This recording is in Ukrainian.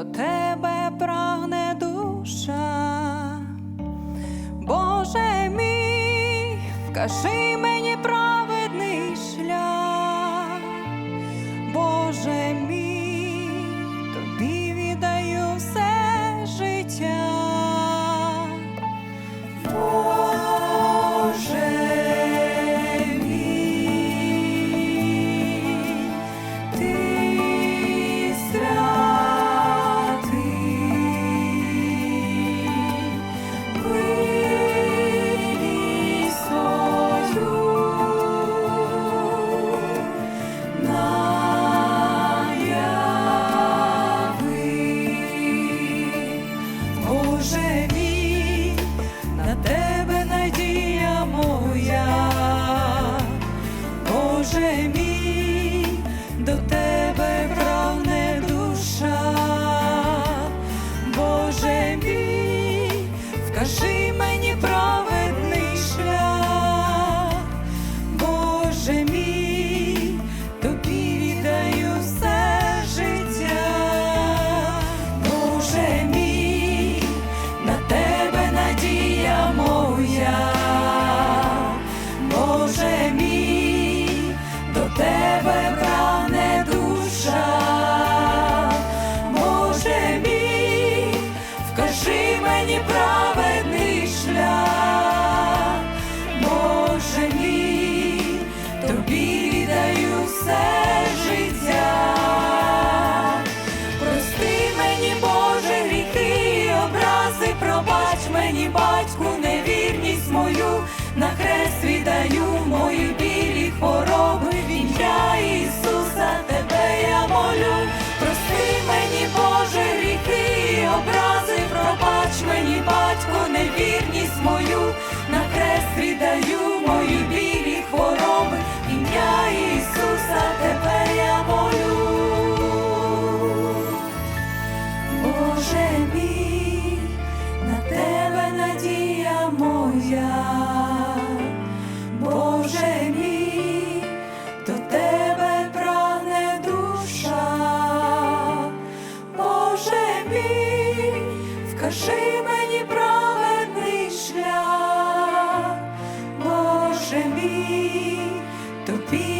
до тебе прагне душа, Боже мій, вкажи мені праведний шлях, Боже мій. Боже мій, на тебе надія моя, Боже мій, до тебе прагне душа, Боже мій, вкажи. say Покажи мені праведний шлях, Боже мій, тобі.